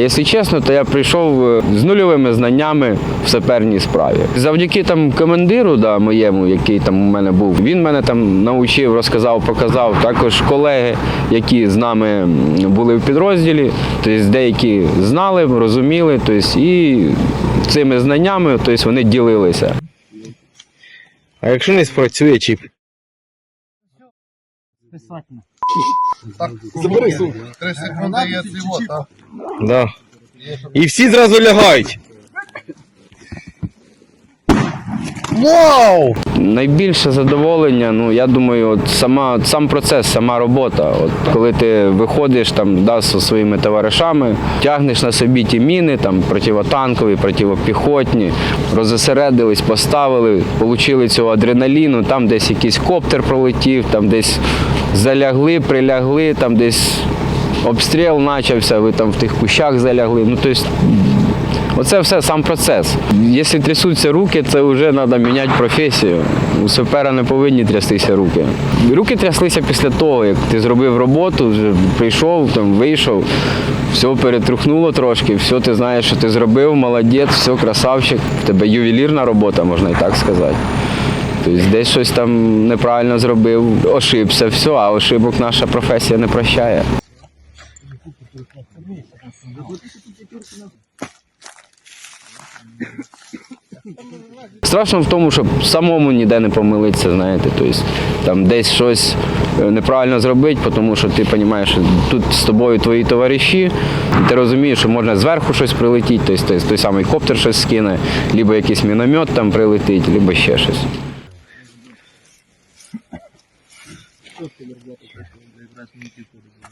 Якщо чесно, то я прийшов е, з нульовими знаннями в саперній справі. Завдяки там командиру, да, моєму, який там у мене був, він мене там навчив, розказав, показав. Також колеги, які з нами були в підрозділі, тобто деякі знали, розуміли, тобто, і цими знаннями тобто, вони ділилися. А якщо не спрацює чіп? Забери сумку. Три секунди є цього, так? Да. І всі зразу лягають. Вау! Найбільше задоволення, ну я думаю, от сама сам процес, сама робота. От коли ти виходиш там да, зі своїми товаришами, тягнеш на собі ті міни, там противотанкові, противопіхотні, розосередились, поставили, отримали цього адреналіну, там десь якийсь коптер пролетів, там десь залягли, прилягли, там десь обстріл почався, ви там в тих кущах залягли. Ну, тобто, Оце все сам процес. Якщо трясуться руки, це вже треба міняти професію. У сапера не повинні трястися руки. Руки тряслися після того, як ти зробив роботу, вже прийшов, там, вийшов, все перетрухнуло трошки, все ти знаєш, що ти зробив, молодець, все, красавчик. В тебе ювелірна робота, можна і так сказати. Тобто десь щось там неправильно зробив, ошибся, все, а ошибок наша професія не прощає. Страшно в тому, щоб самому ніде не помилитися, знаєте, тобто там десь щось е, неправильно зробити, тому що ти розумієш, що тут з тобою твої товариші, ти розумієш, що можна зверху щось прилетіти, тобто той, самий коптер щось скине, або якийсь міномет там прилетить, або ще щось. коштів роботи, якраз мені ті ходить.